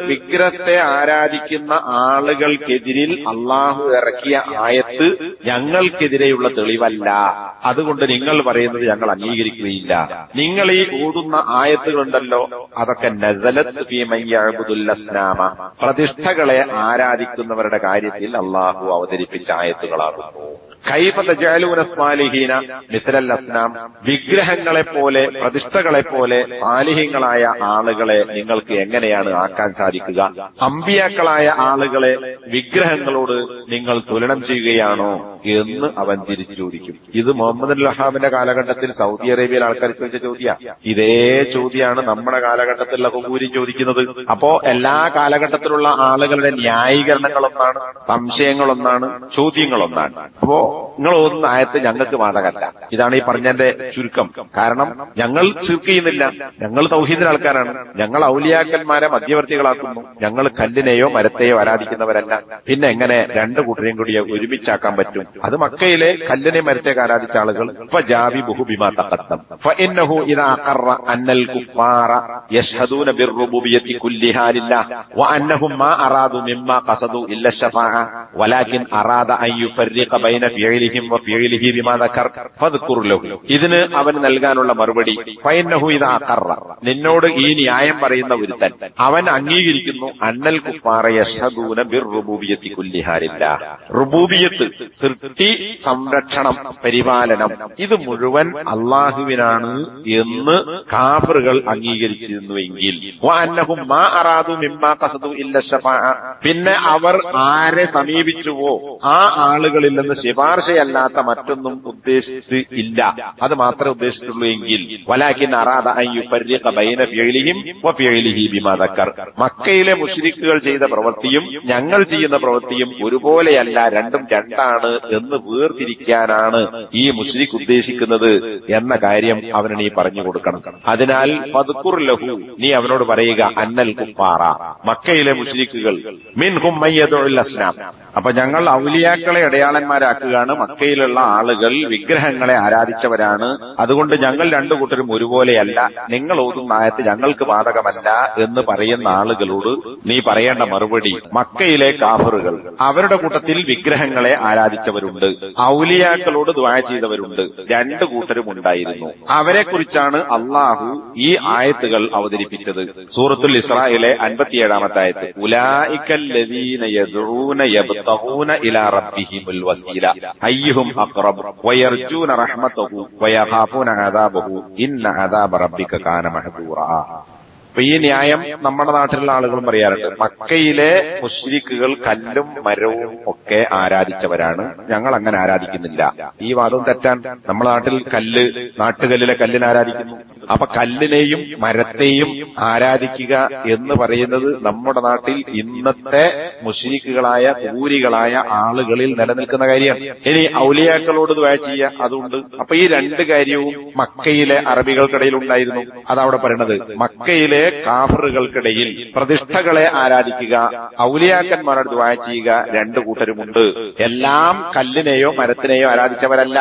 വിഗ്രഹത്തെ ആരാധിക്കുന്ന ആളുകൾക്കെതിരിൽ അള്ളാഹു ഇറക്കിയ ആയത്ത് ഞങ്ങൾക്കെതിരെയുള്ള തെളിവല്ല. അതുകൊണ്ട് നിങ്ങൾ പറയുന്നത് ഞങ്ങൾ അംഗീകരിക്കുകയില്ല. നിങ്ങൾ ഈ ഓതുന്ന ആയത്തുകളുണ്ടല്ലോ അതൊക്കെ നസലത്ത് ഭീമയ്യാബുദുല്ലസ്നാമ പ്രതിഷ്ഠകളെ ആരാധിക്കുന്നവരുടെ കാര്യത്തിൽ അള്ളാഹു അവതരിപ്പിച്ച ആയത്തുകളാകുന്നു. കൈഫ തജഅലൂന സ്വാലിഹീന മിഥലൽ അസ്നാം വിഗ്രഹങ്ങളെ പോലെ പ്രതിഷ്ഠകളെ പോലെ സാലിഹ്യങ്ങളായ ആളുകളെ നിങ്ങൾക്ക് എങ്ങനെയാണ് ആക്കാൻ സാധിക്കുക? അമ്പിയാക്കളായ ആളുകളെ വിഗ്രഹങ്ങളോട് നിങ്ങൾ തുലനം ചെയ്യുകയാണോ? എന്ന് അവൻ തിരിച്ചു ചോദിക്കും ഇത് മുഹമ്മദ് അല്ലഹാമിന്റെ കാലഘട്ടത്തിൽ സൗദി അറേബ്യയിൽ ആൾക്കാർക്ക് ചോദിച്ച ചോദ്യ. ഇതേ ചോദ്യമാണ് നമ്മുടെ കാലഘട്ടത്തിൽ ലഹുപൂരി ചോദിക്കുന്നത്. അപ്പോ എല്ലാ കാലഘട്ടത്തിലുള്ള ആളുകളുടെ ന്യായീകരണങ്ങളൊന്നാണ് സംശയങ്ങളൊന്നാണ് ചോദ്യങ്ങളൊന്നാണ്. അപ്പോ നിങ്ങൾ ഒന്ന് ആയത്ത് ഞങ്ങൾക്ക് ബാധകല്ല ഇതാണ് ഈ പറഞ്ഞതിന്റെ ചുരുക്കം. കാരണം ഞങ്ങൾ ചുരുക്ക് ചെയ്യുന്നില്ല. ഞങ്ങൾ തൗഹീദിന്റെ ആൾക്കാരാണ്. ഞങ്ങൾ ഔലിയാക്കന്മാരെ മധ്യവർത്തികളാക്കുന്നു. ഞങ്ങൾ കല്ലിനെയോ മരത്തെയോ ആരാധിക്കുന്നവരല്ല. പിന്നെ എങ്ങനെ രണ്ടു കൂട്ടരെയും കൂടി ഒരുമിച്ചാക്കാൻ പറ്റും? അത് മക്കയിലെ കല്ലിനെ മരത്തെ ആരാധിച്ച ആളുകൾ ഇതിന് അവൻ നൽകാനുള്ള മറുപടി നിന്നോട് ഈ ന്യായം പറയുന്ന ഒരുത്തൻ അവൻ അംഗീകരിക്കുന്നു അന്നൽ കുപ്പാറ യഷദൂന ബിർ റുബൂബിയത്തി കുല്ലിഹാരില്ല റുബൂബിയത്ത് സൃഷ്ടി സംരക്ഷണം പരിപാലനം. ഇത് മുഴുവൻ അള്ളാഹുവിനാണ് എന്ന് കാഫറുകൾ അംഗീകരിച്ചിരുന്നുവെങ്കിൽ. പിന്നെ അവർ ആരെ സമീപിച്ചുവോ? ആ ആളുകളിൽ നിന്ന് ശിപാർശയല്ലാത്ത മറ്റൊന്നും ഉദ്ദേശിച്ച് ഇല്ല. അത് മാത്രമേ ഉദ്ദേശിച്ചുള്ളൂ എങ്കിൽ. മക്കയിലെ മുശ്രിക്കുകൾ ചെയ്ത പ്രവൃത്തിയും ഞങ്ങൾ ചെയ്യുന്ന പ്രവൃത്തിയും ഒരുപോലെയല്ല രണ്ടും രണ്ടാണ് എന്ന് വേർതിരിക്കാനാണ് ഈ മുസ്ലിഖ് ഉദ്ദേശിക്കുന്നത് എന്ന കാര്യം അവന് നീ പറഞ്ഞു കൊടുക്കണം. അതിനാൽ പതുക്കുർ ലഹു നീ അവനോട് പറയുക അന്നൽ കുപ്പാറ മക്കയിലെ മുസ്ലിഖുകൾ മിൻഹും മയ്യദുൽ അസ്നാം അപ്പൊ ഞങ്ങൾ ഔലിയാക്കളെ അടയാളന്മാരാക്കുകയാണ്. മക്കയിലുള്ള ആളുകൾ വിഗ്രഹങ്ങളെ ആരാധിച്ചവരാണ്. അതുകൊണ്ട് ഞങ്ങൾ രണ്ടു കൂട്ടരും ഒരുപോലെയല്ല. നിങ്ങൾ ഓതുന്ന ആയത്ത് ഞങ്ങൾക്ക് ബാധകമല്ല എന്ന് പറയുന്ന ആളുകളോട് നീ പറയേണ്ട മറുപടി മക്കയിലെ കാഫറുകൾ. അവരുടെ കൂട്ടത്തിൽ വിഗ്രഹങ്ങളെ ആരാധിച്ചവരുണ്ട്. ഔലിയാക്കളോട് ദ്വായ ചെയ്തവരുണ്ട്. രണ്ടു കൂട്ടരും ഉണ്ടായിരുന്നു. അവരെക്കുറിച്ചാണ് അള്ളാഹു ഈ ആയത്തുകൾ അവതരിപ്പിച്ചത്. സൂറത്തുൽ ഇസ്രായിലെ അൻപത്തിയേഴാമത്തെ ആയത്ത്. യബ്തഗൂന ഇലാ റബ്ബിഹിമുൽ വസീല അയ്യുഹും അഖ്റബ് വയർജൂന റഹ്മതഹു വയഖാഫൂന അദാബഹു ഇന്ന അദാബ റബ്ബിക കാന മഹ്ദൂറ അപ്പൊ ഈ ന്യായം നമ്മുടെ നാട്ടിലുള്ള ആളുകളും പറയാറുണ്ട്. മക്കയിലെ മുശ്രിക്കുകൾ കല്ലും മരവും ഒക്കെ ആരാധിച്ചവരാണ്. ഞങ്ങൾ അങ്ങനെ ആരാധിക്കുന്നില്ല. ഈ വാദവും തെറ്റാൻ നമ്മുടെ നാട്ടിൽ കല്ല് നാട്ടുകല്ലിലെ കല്ലിനെ ആരാധിക്കുന്നു. അപ്പൊ കല്ലിനെയും മരത്തെയും ആരാധിക്കുക എന്ന് പറയുന്നത് നമ്മുടെ നാട്ടിൽ ഇന്നത്തെ മുഷീഖുകളായ പൂരികളായ ആളുകളിൽ നിലനിൽക്കുന്ന കാര്യമാണ്. ഇനി ഔലിയാക്കളോട് ദ്വയ ചെയ്യുക അതുകൊണ്ട് അപ്പൊ ഈ രണ്ട് കാര്യവും മക്കയിലെ അറബികൾക്കിടയിൽ ഉണ്ടായിരുന്നു. അതവിടെ പറയണത് മക്കയിലെ കാഫറുകൾക്കിടയിൽ പ്രതിഷ്ഠകളെ ആരാധിക്കുക ഔലിയാക്കന്മാരോട് ദ്വായ ചെയ്യുക രണ്ട് കൂട്ടരുമുണ്ട്. എല്ലാം കല്ലിനെയോ മരത്തിനെയോ ആരാധിച്ചവരല്ല.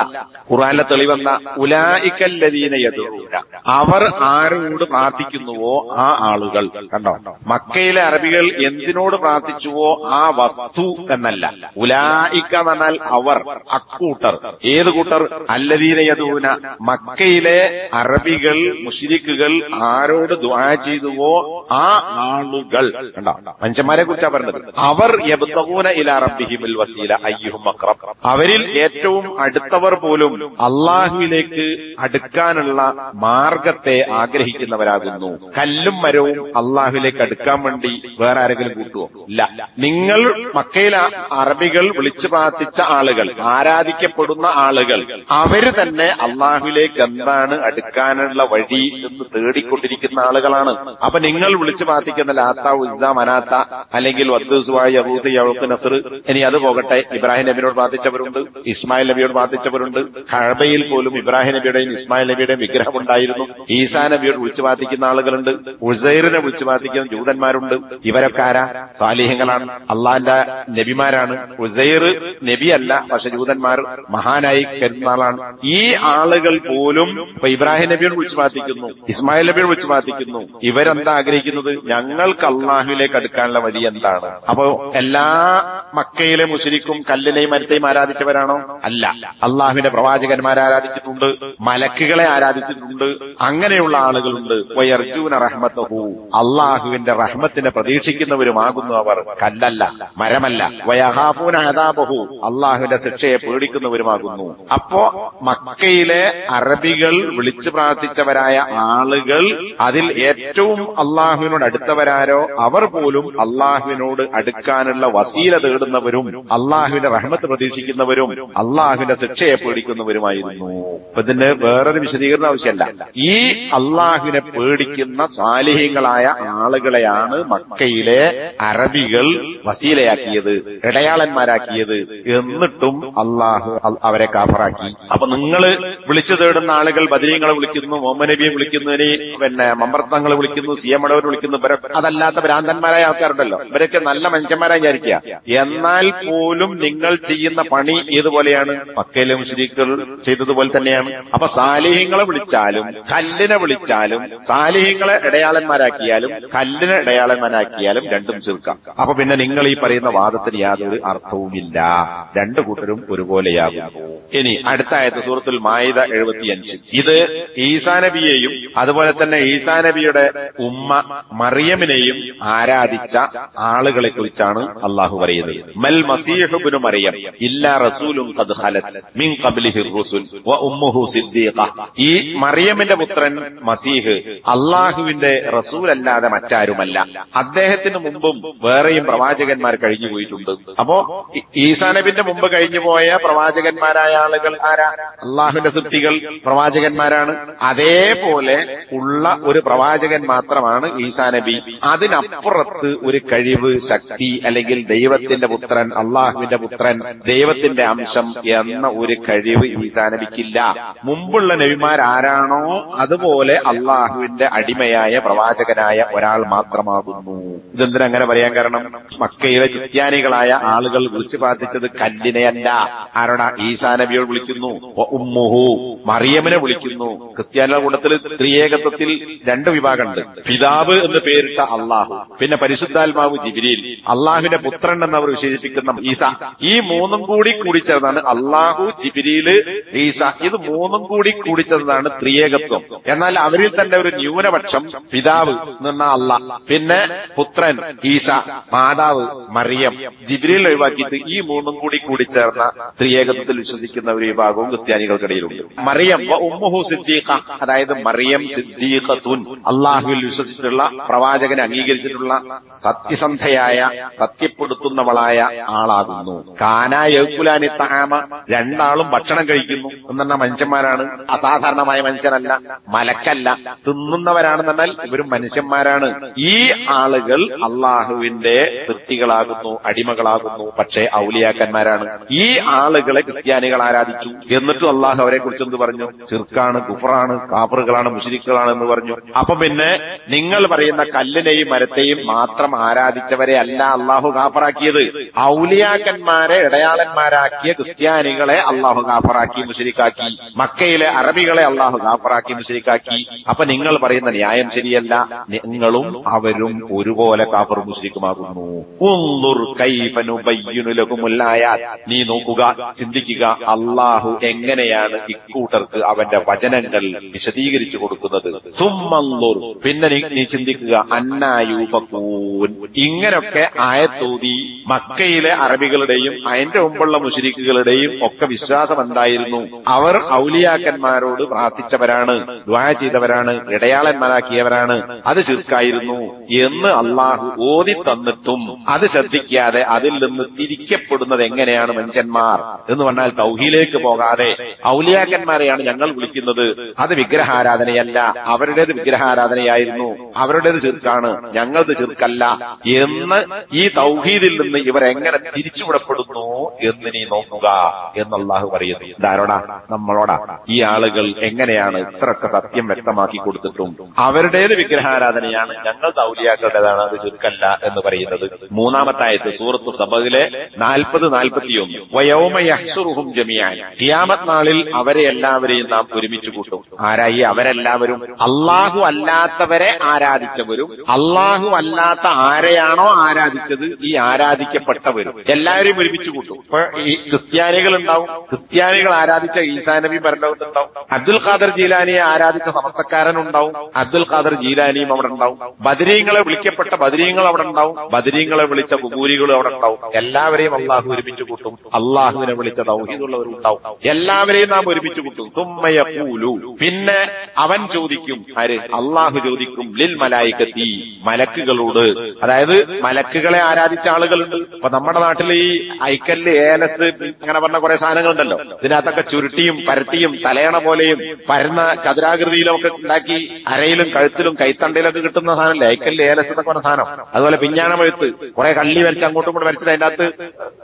ഖുറാനിലെ തെളിവെന്ന ഉലായിക്കല്ലതീന യദൂന അവർ ആരോട് പ്രാർത്ഥിക്കുന്നുവോ ആ ആളുകൾ? കണ്ടോ? മക്കയിലെ അറബികൾ എന്തിനോട് പ്രാർത്ഥിച്ചുവോ ആ വസ്തു എന്നല്ല. ഉലായിക്ക എന്ന് പറഞ്ഞാൽ അവർ അക്കൂട്ടർ. ഏത് കൂട്ടർ? അല്ലദീന യദൂന. മക്കയിലെ അറബികൾ മുഷിരിക്കുകൾ ആരോട് ദ്വാ ചെയ്തുവോ ആ ആളുകൾ? കണ്ടോ? മനുഷ്യന്മാരെ കുറിച്ചാ പറഞ്ഞത്. അവർ യബ്തഗൂന ഇല അറബിഹിമിൽ വസീല അയ്യുഹും അക്രം. അവരിൽ ഏറ്റവും അടുത്തവർ പോലും അള്ളാഹുവിലേക്ക് അടുക്കാനുള്ള മാർഗത്തെ ആഗ്രഹിക്കുന്നവരാകുന്നു. കല്ലും മരവും അള്ളാഹുലേക്ക് അടുക്കാൻ വേണ്ടി വേറെ ആരെങ്കിലും കൂട്ടുവോ? ഇല്ല. നിങ്ങൾ മക്കയിലെ അറബികൾ വിളിച്ചു പ്രാർത്ഥിച്ച ആളുകൾ ആരാധിക്കപ്പെടുന്ന ആളുകൾ അവർ തന്നെ അള്ളാഹുലേക്ക് എന്താണ് അടുക്കാനുള്ള വഴി എന്ന് തേടിക്കൊണ്ടിരിക്കുന്ന ആളുകളാണ്. അപ്പൊ നിങ്ങൾ വിളിച്ചു പ്രാർത്ഥിക്കുന്ന ലാത്ത ഉസ മനാത്ത അല്ലെങ്കിൽ നസർ ഇനി അത് പോകട്ടെ. ഇബ്രാഹിം നബിയോട് പ്രാർത്ഥിച്ചവരുണ്ട് ഇസ്മായിൽ നബിയോട് പ്രാർത്ഥിച്ചവരുണ്ട്. കഴബയിൽ പോലും ഇബ്രാഹിം നബിയുടെയും ഇസ്മായിൽ നബിയുടെയും വിഗ്രഹം ഉണ്ടായിരുന്നു. ഈസാ നബിയോട് വിളിച്ചു പ്രാർത്ഥിക്കുന്ന ആളുകളുണ്ട് ഉസൈറിനെ വിളിച്ചു പ്രാർത്ഥിക്കുന്ന ജൂതന്മാരുണ്ട്. ഇവരൊക്കെ ആരാ? സാലിഹ്യങ്ങളാണ്. ആളുകളാണ് അള്ളാന്റെ നബിമാരാണ്. ഉസൈർ നബിയല്ല പക്ഷെ ജൂതന്മാർ മഹാനായി കരുതുന്ന ആളാണ് ഈ ആളുകൾ പോലും ഇപ്പൊ ഇബ്രാഹിം നബിയെ വിളിച്ചു പ്രാർത്ഥിക്കുന്നു ഇസ്മായിൽ നബിയെ വിളിച്ചു പ്രാർത്ഥിക്കുന്നു ഇവരെന്താ ആഗ്രഹിക്കുന്നത്? ഞങ്ങൾക്ക് അള്ളാഹുവിലേക്ക് അടുക്കാനുള്ള വഴി എന്താണ്? അപ്പോ എല്ലാ മക്കയിലെ മുസ്ലിക്കും കല്ലിനെയും മരത്തെയും ആരാധിച്ചവരാണോ? അല്ല. അള്ളാഹുവിന്റെ പ്രവാചകന്മാരെ ആരാധിച്ചിട്ടുണ്ട് മലക്കുകളെ ആരാധിച്ചിട്ടുണ്ട്. അങ്ങനെയുള്ള ആളുകളുണ്ട്. വയർജൂന റഹ്മത്തഹു. അള്ളാഹുവിന്റെ റഹ്മത്തിനെ പ്രതീക്ഷിക്കുന്നവരുമാകുന്നു അവർ. കല്ലല്ല മരമല്ല. വയഹാഫൂന അള്ളാഹുവിന്റെ ശിക്ഷയെ പേടിക്കുന്നവരുമാകുന്നു. അപ്പോ മക്കയിലെ അറബികൾ വിളിച്ചു പ്രാർത്ഥിച്ചവരായ ആളുകൾ അതിൽ ഏറ്റവും അള്ളാഹുവിനോട് അടുത്തവരാരോ അവർ പോലും അള്ളാഹുവിനോട് അടുക്കാനുള്ള വസീല തേടുന്നവരും അള്ളാഹുവിന്റെ റഹ്മത്ത് പ്രതീക്ഷിക്കുന്നവരും അള്ളാഹുവിന്റെ ശിക്ഷയെ പേടിക്കുന്നവരുമായിരുന്നു. ഇതിന് വേറൊരു വിശദീകരണം ആവശ്യമല്ല. ഈ അള്ളാഹുവിനെ പേടിക്കുന്ന സാലിഹികളായ ആളുകളെയാണ് മക്കയിലെ അറബികൾ വസീലയാക്കിയത് ഇടയാളന്മാരാക്കിയത് എന്നിട്ടും അള്ളാഹു അവരെ കാഫറാക്കി. അപ്പൊ നിങ്ങൾ വിളിച്ചു തേടുന്ന ആളുകൾ ബദരീങ്ങളെ വിളിക്കുന്നു മുഹമ്മദ് നബിയെ വിളിക്കുന്നു പിന്നെ മമ്പർത്തങ്ങളെ വിളിക്കുന്നു സി എം വിളിക്കുന്നു അതല്ലാത്ത ഭ്രാന്തന്മാരായ ആൾക്കാരുണ്ടല്ലോ. ഇവരൊക്കെ നല്ല മനുഷ്യന്മാരായി വിചാരിക്കുക. എന്നാൽ പോലും നിങ്ങൾ ചെയ്യുന്ന പണി ഏതുപോലെയാണ്? മക്കയിലെ മുസ്ലിങ്ങൾ ചെയ്തതുപോലെ തന്നെയാണ്. അപ്പൊ സാലിഹ്യങ്ങളെ വിളിച്ചാലും കല്ലിനെ വിളിച്ചാലും സാലിഹ്യങ്ങളെ ഇടയാളന്മാരാക്കിയാലും കല്ലിനെ ഇടയാളന്മാരാക്കിയാലും രണ്ടും ചേർക്കാം അപ്പൊ പിന്നെ നിങ്ങൾ ഈ പറയുന്ന വാദത്തിന് യാതൊരു അർത്ഥവുമില്ല. രണ്ടു കൂട്ടരും ഒരുപോലെയാകുന്നു. ഇനി അടുത്ത ആയത്ത് സൂറത്തുൽ മായിദ എഴുപത്തിയഞ്ച്. ഇത് ഈസാ നബിയെയും അതുപോലെ തന്നെ ഈസാ നബിയുടെ ഉമ്മ മറിയമിനെയും ആരാധിച്ച ആളുകളെ കുറിച്ചാണ് അള്ളാഹു പറയുന്നത്. മൽ മസീഹുബിനു മറിയം ഇല്ലാ റസൂലും മിൻ വ ഉമ്മുഹു ഈ മറിയമിന്റെ പുത്രൻ മസീഹ്. അള്ളാഹുവിന്റെ റസൂലല്ലാതെ മറ്റാരുമല്ല. അദ്ദേഹത്തിന് മുമ്പും വേറെയും പ്രവാചകന്മാർ കഴിഞ്ഞു പോയിട്ടുണ്ട്. അപ്പോ ഈസാനബിന്റെ ഈസാ നബിന്റെ മുമ്പ് കഴിഞ്ഞു പോയ പ്രവാചകന്മാരായ ആളുകൾ ആരാ? അള്ളാഹുവിന്റെ സൃഷ്ടികൾ പ്രവാചകന്മാരാണ്. അതേപോലെ ഉള്ള ഒരു പ്രവാചകൻ മാത്രമാണ് ഈസാനബി അതിനപ്പുറത്ത് ഒരു കഴിവ് ശക്തി അല്ലെങ്കിൽ ദൈവത്തിന്റെ പുത്രൻ അള്ളാഹുവിന്റെ പുത്രൻ ദൈവത്തിന്റെ അംശം എന്ന ഒരു കഴിവ് ഈസാനബിക്കില്ല മുമ്പുള്ള നബിമാരാരാണോ? അതുപോലെ അള്ളാഹുവിന്റെ അടിമയായ പ്രവാചകനായ ഒരാൾ മാത്രമാകുന്നു. ഇതെന്തിനാ അങ്ങനെ പറയാൻ കാരണം? മക്കയിലെ ക്രിസ്ത്യാനികളായ ആളുകൾ വിളിച്ചു പ്രാർത്ഥിച്ചത് കല്ലിനെയല്ല. ആരോടാ? ഈശാ നബിയോട് വിളിക്കുന്നു. ഉമ്മുഹു. മറിയമ്മനെ വിളിക്കുന്നു. ക്രിസ്ത്യാനികളുടെ കൂട്ടത്തിൽ ത്രിയേകത്വത്തിൽ രണ്ട് വിഭാഗമുണ്ട്. പിതാവ് എന്ന് പേരിട്ട അള്ളാഹു. പിന്നെ പരിശുദ്ധാത്മാവ് ജിബിരിയിൽ അള്ളാഹുവിന്റെ പുത്രൻ എന്ന് അവർ വിശേഷിപ്പിക്കുന്ന ഈസ. ഈ മൂന്നും കൂടി കൂടിച്ചേർന്നാണ് അള്ളാഹു ജിബിരിയിൽ ഈസ. ഇത് മൂന്നും കൂടി കൂടിച്ചേർന്നതാണ് ത്രിയേകത്വം. എന്നാൽ അവരിൽ തന്നെ ഒരു ന്യൂനപക്ഷം പിതാവ് നിന്ന അല്ല പിന്നെ പുത്രൻ ഈശ മാതാവ് മറിയം. ജിബ്രിൽ ഒഴിവാക്കിയിട്ട് ഈ മൂന്നും കൂടി കൂടി ചേർന്ന ത്രിയേകത്വത്തിൽ വിശ്വസിക്കുന്ന ഒരു വിഭാഗവും ക്രിസ്ത്യാനികൾക്കിടയിലുണ്ട്. മറിയം ഉമ്മുഹു സിദ്ദീഖ. അതായത് മറിയം സിദ്ദീഖത്തുൻ. അള്ളാഹുവിൽ വിശ്വസിച്ചിട്ടുള്ള പ്രവാചകനെ അംഗീകരിച്ചിട്ടുള്ള സത്യസന്ധയായ സത്യപ്പെടുത്തുന്നവളായ ആളാകുന്നു. കാന യഹുലാനി താമ രണ്ടാളും ഭക്ഷണം കഴിക്കുന്നു. എന്ന മനുഷ്യന്മാരാണ്. അസാധാരണമായ മനുഷ്യരല്ല മലക്കല്ല തിന്നുന്നവരാണെന്നാൽ ഇവരും മനുഷ്യന്മാരാണ്. ഈ ആളുകൾ അള്ളാഹുവിന്റെ സൃഷ്ടികളാകുന്നു അടിമകളാകുന്നു പക്ഷേ ഔലിയാക്കന്മാരാണ്. ഈ ആളുകളെ ക്രിസ്ത്യാനികൾ ആരാധിച്ചു എന്നിട്ടും അള്ളാഹു അവരെ കുറിച്ച് എന്ത് പറഞ്ഞു? ചിർക്കാണ് കുഫറാണ് കാപ്പറുകളാണ് മുഷിരിക്കുകളാണ് എന്ന് പറഞ്ഞു. അപ്പൊ പിന്നെ നിങ്ങൾ പറയുന്ന കല്ലിനെയും മരത്തെയും മാത്രം ആരാധിച്ചവരെ അല്ല അള്ളാഹു കാപ്പറാക്കിയത് ഔലിയാക്കന്മാരെ ഇടയാളന്മാരാക്കിയ ക്രിസ്ത്യാനികളെ അള്ളാഹു കാപ്പറാക്കി മുഷിരിക്കാക്കി മക്കയിലെ അറബികളെ അള്ളാഹു കാഫറാക്കി മുഷരിക്കാക്കി അപ്പൊ നിങ്ങൾ പറയുന്ന ന്യായം ശരിയല്ല. നിങ്ങളും അവരും ഒരുപോലെ കാഫർ മുസ്ലിക്കുമാകുന്നു. നീ നോക്കുക ചിന്തിക്കുക അള്ളാഹു എങ്ങനെയാണ് ഇക്കൂട്ടർക്ക് അവന്റെ വചനങ്ങൾ വിശദീകരിച്ചു കൊടുക്കുന്നത്. പിന്നെ നീ ചിന്തിക്കുക ചിന്തിക്കുക അന്നായൂഫക്കൂൻ ഇങ്ങനൊക്കെ ആയത്തോതി മക്കയിലെ അറബികളുടെയും അതിന്റെ മുമ്പുള്ള മുഷരിക്കുകളുടെയും ഒക്കെ വിശ്വാസം എന്തായിരുന്നു? അവർ ഔലിയാക്കന്മാരോട് പ്രാർത്ഥിച്ചവരാണ്. ദ്വാ ചെയ്തവരാണ് ഇടയാളന്മാരാക്കിയവരാണ്. അത് ചുരുക്കായിരുന്നു എന്ന് അള്ളാഹു ഓതി തന്നിട്ടും അത് ശ്രദ്ധിക്കാതെ അതിൽ നിന്ന് തിരിക്കപ്പെടുന്നത് എങ്ങനെയാണ് മനുഷ്യന്മാർ എന്ന് പറഞ്ഞാൽ തൗഹിയിലേക്ക് പോകാതെ ഔലിയാക്കന്മാരെയാണ് ഞങ്ങൾ വിളിക്കുന്നത്. അത് വിഗ്രഹാരാധനയല്ല. അവരുടേത് വിഗ്രഹാരാധനയായിരുന്നു. അവരുടേത് ചെറുക്കാണ് ഞങ്ങളത് ചെറുക്കല്ല എന്ന് ഈ തൗഹീദിൽ നിന്ന് ഇവർ എങ്ങനെ തിരിച്ചുവിടപ്പെടുന്നു എന്ന് നീ നോക്കുക എന്ന് അള്ളാഹു പറയുന്നു. ധാരോടാ നമ്മളോടാ. ഈ ആളുകൾ എങ്ങനെയാണ്? ഇത്രയൊക്കെ സത്യം വ്യക്തമാക്കി കൊടുത്തിട്ടും അവരുടേത് വിഗ്രഹാരാധനയാണ് ഞങ്ങൾ ദൗലിയാക്കളുടേതാണ് അത് ചുരുക്കല്ല എന്ന് പറയുന്നത്. മൂന്നാമത്തെ ആയത്ത് സൂറത്ത് സബയിലെ നാൽപ്പത് നാൽപ്പത്തിയൊന്ന്. വയോമയഹ്സുറുഹും നാളിൽ അവരെ എല്ലാവരെയും നാം ഒരുമിച്ച് കൂട്ടും. ആരായി? അവരെല്ലാവരും അള്ളാഹു അല്ലാത്തവരെ ആരാധിച്ചവരും അള്ളാഹു അല്ലാത്ത ആരെയാണോ ആരാധിച്ചത് ഈ ആരാധിക്കപ്പെട്ടവരും എല്ലാവരെയും ഒരുമിച്ച് കൂട്ടും. ഇപ്പൊ ഈ ക്രിസ്ത്യാനികൾ ഉണ്ടാവും ക്രിസ്ത്യാനികൾ ആരാധിച്ച ഈസാ നബി അബ്ദുൽ ഖാദർ ജീലാനിയെ ആരാധിച്ച സമസ്തക്കാരൻ ഉണ്ടാവും അബ്ദുൽ ഖാദർ ജീലാനിയും അവിടെ ഉണ്ടാവും. ബദരീങ്ങളെ വിളിക്കപ്പെട്ട ബദരീങ്ങൾ അവിടെ ഉണ്ടാവും. ബദരീങ്ങളെ വിളിച്ച കുബൂരികളും അവിടെ ഉണ്ടാവും. എല്ലാവരെയും അള്ളാഹു ഒരുമിച്ച് കൂട്ടും. അള്ളാഹുവിനെ വിളിച്ച ദൗഹീദുള്ളവരും ഉണ്ടാവും. എല്ലാവരെയും നാം ഒരുമിച്ച് കൂട്ടും. തുമ്മയൂലു പിന്നെ അവൻ ചോദിക്കും. ആര്? അള്ളാഹു ചോദിക്കും. ലിൽ മലായിക്കത്തി. മലക്കുകളോട്. അതായത് മലക്കുകളെ ആരാധിച്ച ആളുകളുണ്ട്. അപ്പൊ നമ്മുടെ നാട്ടിൽ ഈ ഐക്കല്ല് ഏലസ് അങ്ങനെ പറഞ്ഞ കുറെ സാധനങ്ങളുണ്ടല്ലോ. ഇതിനകത്തൊക്കെ ചുരുട്ടിയും പരത്തിയും തലയണ പോലെയും പരന്ന ചതുരാകൃതിയിലും ഒക്കെ ഉണ്ടാക്കി അരയിലും കഴുത്തിലും കൈത്തണ്ടയിലൊക്കെ കിട്ടുന്ന സാധനമല്ലേ? ഐക്കല്ലേ ഏലസ് എന്നൊക്കെ പറഞ്ഞ സാധനം. അതുപോലെ പിഞ്ഞാണം എഴുത്ത് കുറെ കള്ളി വരച്ച് അങ്ങോട്ടും ഇങ്ങോട്ടും വരച്ചിട്ട് അതിന്റെ അകത്ത്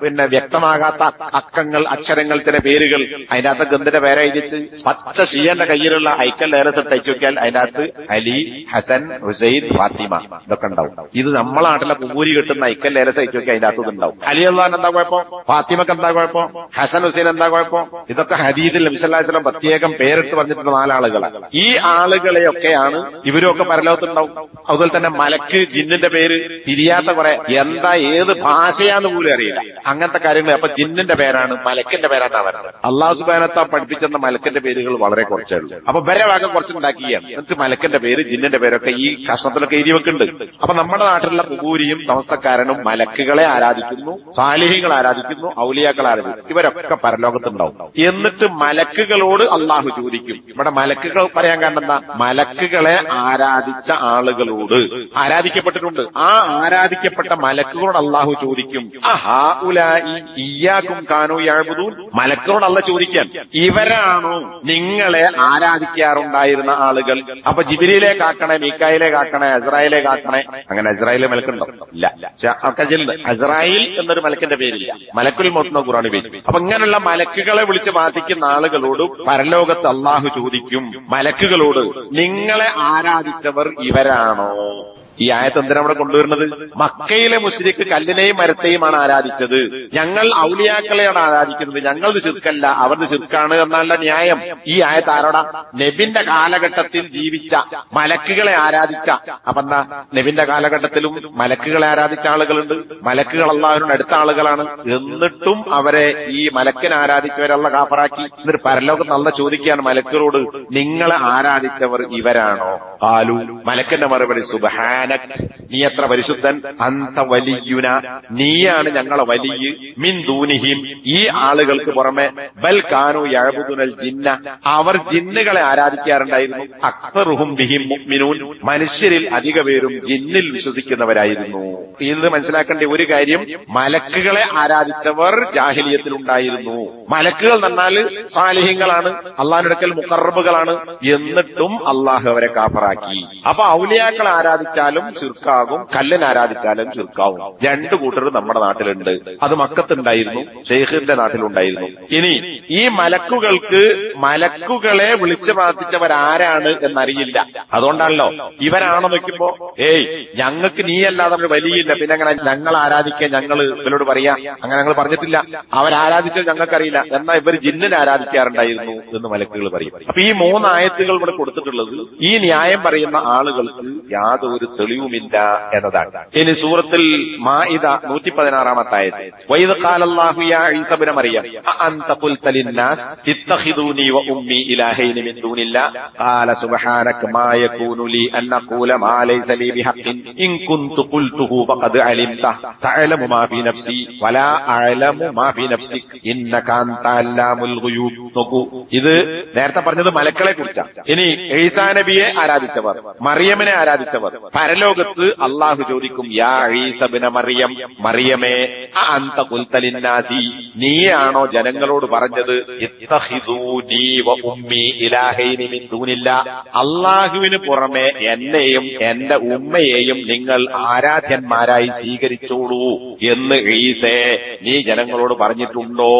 പിന്നെ വ്യക്തമാകാത്ത അക്കങ്ങൾ അക്ഷരങ്ങൾ ചില പേരുകൾ. അതിന്റെ അകത്ത് ഗന്ധിന്റെ പേരെ എഴുതിച്ച് പച്ച ഷിയന്റെ കയ്യിലുള്ള ഐക്കൽ ഏലസ് തയ്ച്ചു നോക്കിയാൽ അതിന്റെ അകത്ത് അലി ഹസൻ ഹുസൈൻ ഫാത്തിമ ഇതൊക്കെ ഉണ്ടാവും. ഇത് നമ്മളെ നാട്ടിലെ പൂരി കിട്ടുന്ന ഐക്കൽ ഏലസ് തയ്ച്ചു നോക്കിയാൽ അതിന്റെ അകത്ത് ഉണ്ടാവും. അലി അള്ളഹാൻ എന്താ കുഴപ്പം? ഫാത്തിമക്ക് എന്താ കുഴപ്പം? ഹസൻ ഹുസൈൻ എന്താ കുഴപ്പം? ഇതൊക്കെ ഹദീദിൽ നബിസല്ലാസ്ലം പ്രത്യേകം പേരിട്ട് പറഞ്ഞിട്ടുള്ള നാലാളുകളാണ്. ഈ ആളുകളെയൊക്കെയാണ് ഇവരൊക്കെ പരലോകത്തുണ്ടാവും. അതുപോലെ തന്നെ മലക്ക് ജിന്നിന്റെ പേര് തിരിയാത്ത കുറെ എന്താ ഏത് ഭാഷയാന്ന് പോലും അറിയില്ല. അങ്ങനത്തെ കാര്യങ്ങൾ അപ്പൊ ജിന്നിന്റെ പേരാണ് മലക്കിന്റെ പേരാണ് വരുന്നത് അള്ളാഹു സുബാനത്ത പഠിപ്പിച്ചെന്ന മലക്കിന്റെ പേരുകൾ വളരെ കുറച്ചേ ഉള്ളൂ അപ്പൊ വരെ ഭാഗം കുറച്ചുണ്ടാക്കിയാണ്. എന്നിട്ട് മലക്കിന്റെ പേര് ജിന്നിന്റെ പേരൊക്കെ ഈ കഷ്ണത്തിലൊക്കെ എഴുതി വെക്കുന്നുണ്ട്. അപ്പൊ നമ്മുടെ നാട്ടിലുള്ള കുബൂരിയും സമസ്തക്കാരനും മലക്കുകളെ ആരാധിക്കുന്നു സാലിഹികൾ ആരാധിക്കുന്നു ഔലിയാക്കൾ ആരാധിക്കുന്നു. ഇവരൊക്കെ പരലോകത്തുണ്ടാവും. എന്നിട്ട് മലക്കുകളോട് അള്ളാഹു ചോദിക്കും. ഇവിടെ മലക്കുകൾ പറയാൻ കാരണം മലക്കുകളെ ആരാധിച്ച ആളുകളോട് ആരാധിക്കപ്പെട്ടിട്ടുണ്ട്. ആ ആരാധിക്കപ്പെട്ട മലക്കുകളോട് അള്ളാഹു ചോദിക്കും ഇയാക്കും കാനോ യാഴ്ബുദൂൻ മലക്കുകളോട് അല്ല ചോദിക്കാൻ ഇവരാണോ നിങ്ങളെ ആരാധിക്കാറുണ്ടായിരുന്ന ആളുകൾ? അപ്പൊ ജിബിരിയിലെ കാക്കണേ മീക്കായിലെ കാക്കണേ അസ്രായിലെ കാക്കണേ അങ്ങനെ അസ്രായിലെ മലക്കുണ്ടോ? ഇല്ല. അസ്രായിൽ എന്നൊരു മലക്കിന്റെ പേരില്ല. മലക്കുൽ മൊത്തം ഖുറാണി പേര്. അപ്പൊ ഇങ്ങനെയുള്ള മലക്കുകളെ വിളിച്ച് ബാധിക്കുന്ന ആളുകളോട് പരലോകത്ത് അള്ളാഹു ചോദിക്കും മലക്കുകളോട് നിങ്ങളെ ആരാധിച്ചവർ ഇവരാണോ? ഈ ആയത്ത് എന്തിനാണ് അവിടെ കൊണ്ടുവരുന്നത്? മക്കയിലെ മുസ്ലിക്ക് കല്ലിനെയും മരത്തെയുമാണ് ആരാധിച്ചത്. ഞങ്ങൾ ഔലിയാക്കളെയാണ് ആരാധിക്കുന്നത്. ഞങ്ങളത് ചെറുക്കല്ല അവരത് ചെറുക്കാണ് എന്നുള്ള ന്യായം. ഈ ആയത്ത് ആരോടാ? നബിന്റെ കാലഘട്ടത്തിൽ ജീവിച്ച മലക്കുകളെ ആരാധിച്ച. അപ്പൊ എന്താ? നബിന്റെ കാലഘട്ടത്തിലും മലക്കുകളെ ആരാധിച്ച ആളുകളുണ്ട്. മലക്കുകൾ അള്ളാഹുവിനോട് അടുത്ത ആളുകളാണ്. എന്നിട്ടും അവരെ ഈ മലക്കിനെ ആരാധിച്ചവരല്ല കാപ്പറാക്കി എന്നിട്ട് പരലോകം നല്ല ചോദിക്കുകയാണ് മലക്കുകളോട് നിങ്ങളെ ആരാധിച്ചവർ ഇവരാണോ? കാലു മലക്കിന്റെ മറുപടി സുബഹാനക് നീ എത്ര പരിശുദ്ധൻ? അന്ത വലിയുന. നീയാണ് ഞങ്ങളെ വലിയ. മിൻ ദൂനിഹിം. ഈ ആളുകൾക്ക് പുറമെ ബൽ കാനു യഴബുദുനൽ ജിന്ന. അവർ ജിന്നുകളെ ആരാധിക്കാറുണ്ടായിരുന്നു. അക്സറുഹും ബിഹിം മുഅ്മിനൂൻ. മനുഷ്യരിൽ അധിക പേരും ജിന്നിൽ വിശ്വസിക്കുന്നവരായിരുന്നു. ഇത് മനസ്സിലാക്കേണ്ട ഒരു കാര്യം മലക്കുകളെ ആരാധിച്ചവർ ജാഹിലിയത്തിൽ ഉണ്ടായിരുന്നു. മലക്കുകൾ നന്നാൽ സാലിഹ്യങ്ങളാണ് അള്ളാഹിനടുക്കൽ മുക്കറബുകളാണ് എന്നിട്ടും അള്ളാഹു അവരെ കാഫറാക്കി. അപ്പൊ ഔലിയാക്കളെ ആരാധിച്ചാലും ചുരുക്കാകും. കല്ലിനെ ആരാധിച്ചാലും ചുരുക്കാവും. രണ്ടു കൂട്ടർ നമ്മുടെ നാട്ടിലുണ്ട്. അത് മക്കത്തുണ്ടായിരുന്നു. ഷെയ്ഖിന്റെ നാട്ടിലുണ്ടായിരുന്നു. ഇനി ഈ മലക്കുകൾക്ക് മലക്കുകളെ വിളിച്ചു പ്രാർത്ഥിച്ചവരാരാണ് എന്നറിയില്ല. അതുകൊണ്ടാണല്ലോ ഇവരാണോ വെക്കുമ്പോ ഏയ് ഞങ്ങൾക്ക് നീയല്ലാതെ അവർ വലിയില്ല. പിന്നെ അങ്ങനെ ഞങ്ങൾ ആരാധിക്കാൻ ഞങ്ങൾ ഇവരോട് പറയാ. അങ്ങനെ ഞങ്ങൾ പറഞ്ഞിട്ടില്ല. അവരാരാധിച്ചത് ഞങ്ങൾക്കറിയില്ല. എന്നാൽ ഇവർ ജിന്നിനെ ആരാധിക്കാറുണ്ടായിരുന്നു എന്ന് മലക്കുകൾ പറയും. അപ്പൊ ഈ മൂന്നായത്തുകൾ ഇവിടെ കൊടുത്തിട്ടുള്ളത് ഈ ന്യായം പറയുന്ന ആളുകൾക്ക് യാതൊരു തെളിവുമില്ല എന്നതാണ്. ഇനി സൂറത്തിൽ മാഇദ നൂറ്റി പതിനാറാമത്തായത് നോക്കൂ ഇത് നേരത്തെ പറഞ്ഞത് മലക്കളെ കുറിച്ചാണ്. ഇനി ഈസാ നബിയെ ആരാധിച്ചവർ മറിയമിനെ ആരാധിച്ചവർ പരലോകത്ത് അള്ളാഹു ചോദിക്കും യാ മറിയം മറിയമേ അന്ത കുൽത്തലിന്നാസി നീയാണോ ജനങ്ങളോട് പറഞ്ഞത്? അള്ളാഹുവിന് പുറമെ എന്നെയും എന്റെ ഉമ്മയെയും നിങ്ങൾ ആരാധ്യന്മാരായി സ്വീകരിച്ചോളൂ എന്ന് ഈസേ നീ ജനങ്ങളോട് പറഞ്ഞിട്ടുണ്ടോ?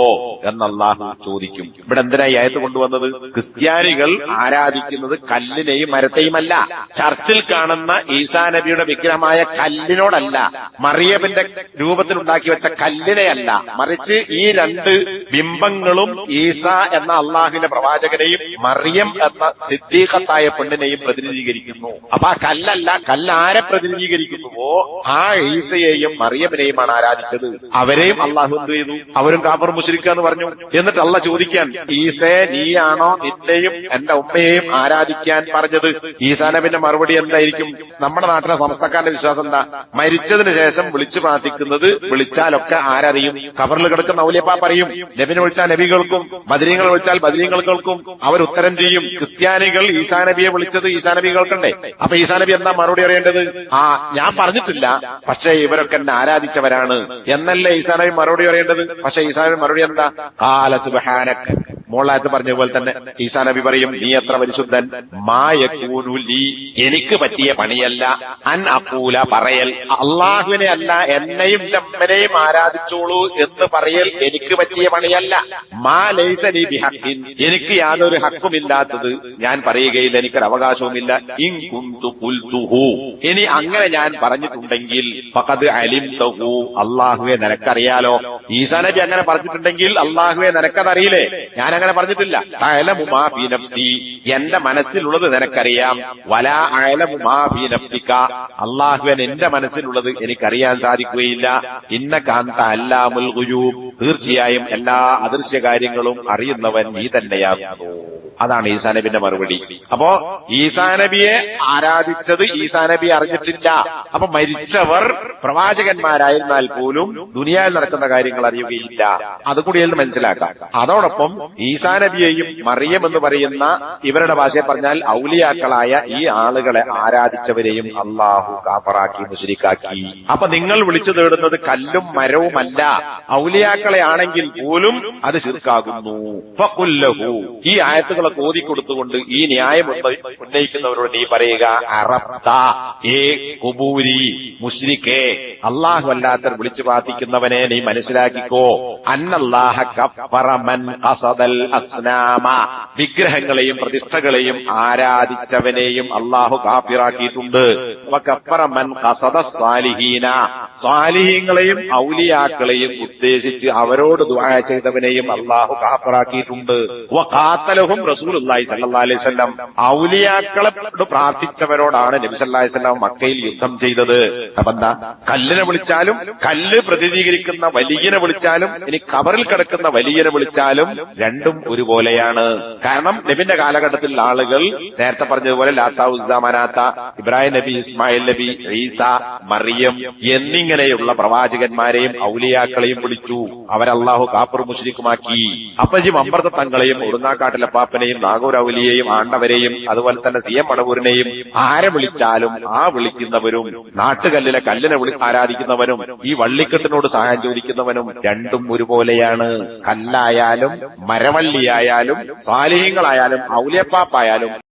എന്ന് അള്ളാഹു ചോദിക്കും. ഇവിടെ എന്തിനായി അയത്ത് കൊണ്ടുവന്നത്? ക്രിസ്ത്യാനികൾ ആരാധിക്കുന്നത് കല്ലിനെയും മരത്തെയുമല്ല. ചർച്ചിൽ കാണുന്ന ഈസാ ഈസാ നബിയുടെ വിഗ്രഹമായ കല്ലിനോടല്ല മറിയമിന്റെ രൂപത്തിൽ ഉണ്ടാക്കി വെച്ച കല്ലിനെയല്ല. മറിച്ച് ഈ രണ്ട് ബിംബങ്ങളും ഈസ എന്ന അള്ളാഹുവിന്റെ പ്രവാചകനെയും മറിയം എന്ന സിദ്ദീഖത്തായ പെണ്ണിനെയും പ്രതിനിധീകരിക്കുന്നു. അപ്പൊ ആ കല്ലല്ല കല്ലാരെ പ്രതിനിധീകരിക്കുന്നുവോ? ആ ഈസയെയും മറിയമിനെയുമാണ് ആരാധിച്ചത്. അവരെയും അള്ളാഹു എന്ത് ചെയ്തു? അവരും കാപ്പർ മുശ്രിക്ക എന്ന് പറഞ്ഞു. എന്നിട്ട് അല്ല ചോദിക്കാൻ ഈസയെ നീയാണോ നിന്നെയും എന്റെ ഉമ്മയെയും ആരാധിക്കാൻ പറഞ്ഞത്? ഈസാനബിന്റെ മറുപടി എന്തായിരിക്കും? നമ്മുടെ നാട്ടിലെ സംസ്ഥക്കാരന്റെ വിശ്വാസം എന്താ? മരിച്ചതിന് ശേഷം വിളിച്ചു പ്രാർത്ഥിക്കുന്നത് വിളിച്ചാലൊക്കെ ആരറിയും? കബറിൽ കിടക്കുന്ന ഔലിയപ്പ പറയും നബിനെ വിളിച്ചാൽ നബികൾക്കും ബദരീങ്ങൾ വിളിച്ചാൽ ബദരീങ്ങൾക്കും അവർ ഉത്തരം ചെയ്യും. ക്രിസ്ത്യാനികൾ ഈസാ നബിയെ വിളിച്ചത് ഈസാ നബി കേൾക്കണ്ടേ അപ്പൊ ഈസാ നബി എന്താ മറുപടി അറിയേണ്ടത് ആ ഞാൻ പറഞ്ഞിട്ടില്ല. പക്ഷേ ഇവരൊക്കെ എന്നെ ആരാധിച്ചവരാണ്. എന്നല്ലേ ഈസാനബി മറുപടി പറയേണ്ടത്? പക്ഷെ ഈസാനബി മറുപടി എന്താ? കാല സുബഹാനക്. മോളായത്ത് പറഞ്ഞ പോലെ തന്നെ ഈസാ നബി പറയും നീ എത്ര പരിശുദ്ധൻ? മായക്കൂനു ലീ. എനിക്ക് പറ്റിയ പണിയല്ല. അൻ അക്കൂല പറയൽ. അള്ളാഹുവിനെ അല്ല എന്നെയും എന്റെ ആരാധിച്ചോളൂ എന്ന് പറയൽ എനിക്ക് പറ്റിയ പണിയല്ല. മാ ലൈസ ലീ ബിഹഖിൻ. എനിക്ക് യാതൊരു ഹക്കുമില്ലാത്തത്. ഞാൻ പറയുകയില്ല എനിക്കൊരു അവകാശവുമില്ല. ഇൻ കുന്തു ഇനി അങ്ങനെ ഞാൻ പറഞ്ഞിട്ടുണ്ടെങ്കിൽ പകത് അലിം തഹു അള്ളാഹുവെ നിനക്കറിയാലോ. ഈസാ നബി അങ്ങനെ പറഞ്ഞിട്ടുണ്ടെങ്കിൽ അള്ളാഹുവെ നിനക്കതറിയില്ലേ? ഞാൻ അങ്ങനെ പറഞ്ഞിട്ടില്ല. നഫ്സി. എന്റെ മനസ്സിലുള്ളത് നിനക്കറിയാം. വല അയലമു മാ ഫീ നഫ്സിക അള്ളാഹുവൻ എന്റെ മനസ്സിലുള്ളത് എനിക്കറിയാൻ സാധിക്കുകയില്ല. ഇന്ന കാന്ത അല്ലാമുൽ ഗുയൂബ്. തീർച്ചയായും എല്ലാ അദൃശ്യ കാര്യങ്ങളും അറിയുന്നവൻ നീ തന്നെയാകുന്നു. അതാണ് ഈ സനബിന്റെ മറുപടി. അപ്പോ ഈസാ നബിയെ ആരാധിച്ചത് ഈസാ നബി അറിഞ്ഞിട്ടില്ല. അപ്പൊ മരിച്ചവർ പ്രവാചകന്മാരായിരുന്നാൽ പോലും ദുനിയാവിൽ നടക്കുന്ന കാര്യങ്ങൾ അറിയുകയില്ല. അതുകൂടി അതിൽ മനസ്സിലാക്കാം. അതോടൊപ്പം ഈസാ നബിയെയും മറിയം എന്ന് പറയുന്ന ഇവരുടെ ഭാഷയെ പറഞ്ഞാൽ ഔലിയാക്കളായ ഈ ആളുകളെ ആരാധിച്ചവരെയും അള്ളാഹു കാപ്പറാക്കി മുശരിക്കാക്കി. അപ്പൊ നിങ്ങൾ വിളിച്ചു തേടുന്നത് കല്ലും മരവുമല്ല ഔലിയാക്കളെ ആണെങ്കിൽ പോലും അത് ശിർക്കാകുന്നു. ഈ ആയത്തുകളെ ഓതിക്കൊടുത്തുകൊണ്ട് ഈ ന്യായം ഉന്ന- ഉന്നയിക്കുന്നവരോട് നീ പറയുക അറബ്ത ഏ കുബൂരി മുശ്രിക്കേ അള്ളാഹു അല്ലാത്തർ വിളിച്ചു പ്രാർത്ഥിക്കുന്നവനെ നീ മനസ്സിലാക്കിക്കോ. അന്നല്ലാഹ അസ്നാമ. വിഗ്രഹങ്ങളെയും പ്രതിഷ്ഠകളെയും ആരാധിച്ചവനെയും അള്ളാഹു കാപ്പിറാക്കിയിട്ടുണ്ട് സ്വാലിഹീങ്ങളെയും ഔലിയാക്കളെയും ഉദ്ദേശിച്ച് അവരോട് ദുആ ചെയ്തവനെയും അള്ളാഹു കാപ്പിറാക്കിയിട്ടുണ്ട് റസൂൽ റസൂലുള്ളാഹി സ്വല്ലല്ലാഹി അലൈഹി വസല്ലം. ഔലിയാക്കളെ പ്രാർത്ഥിച്ചവരോടാണ് നബി സല്ലല്ലാഹു അലൈഹി വസല്ലം മക്കയിൽ യുദ്ധം ചെയ്തത്. അപ്പൊ എന്താ? കല്ലിനെ വിളിച്ചാലും കല്ല് പ്രതിനിധീകരിക്കുന്ന വലിയനെ വിളിച്ചാലും ഇനി കബറിൽ കിടക്കുന്ന വലിയനെ വിളിച്ചാലും രണ്ടും ഒരുപോലെയാണ്. കാരണം നബിന്റെ കാലഘട്ടത്തിൽ ആളുകൾ നേരത്തെ പറഞ്ഞതുപോലെ ലാത്ത ഉസാമനാത്ത ഇബ്രാഹിം നബി ഇസ്മായിൽ നബി ഈസ മറിയം എന്നിങ്ങനെയുള്ള പ്രവാചകന്മാരെയും ഔലിയാക്കളെയും വിളിച്ചു. അവരല്ലാഹു കാപ്പർ മുശ്രിക്കുമാക്കി. അപ്പജി മമ്പർത്ത തങ്ങളെയും ഉടുങ്ങാക്കാട്ടിലെ പാപ്പനെയും നാഗൂർ ഔലിയെയും ആണ്ടവരെയും അതുപോലെ തന്നെ സി എം മണവൂരിനെയും ആരെ വിളിച്ചാലും ആ വിളിക്കുന്നവരും നാട്ടുകല്ലിലെ കല്ലിനെ വിളി ആരാധിക്കുന്നവനും ഈ വള്ളിക്കെട്ടിനോട് സഹായം ചോദിക്കുന്നവനും രണ്ടും ഒരുപോലെയാണ്. കല്ലായാലും മരവള്ളിയായാലും സാലിഹ്യങ്ങളായാലും ഔലിയപ്പാപ്പായാലും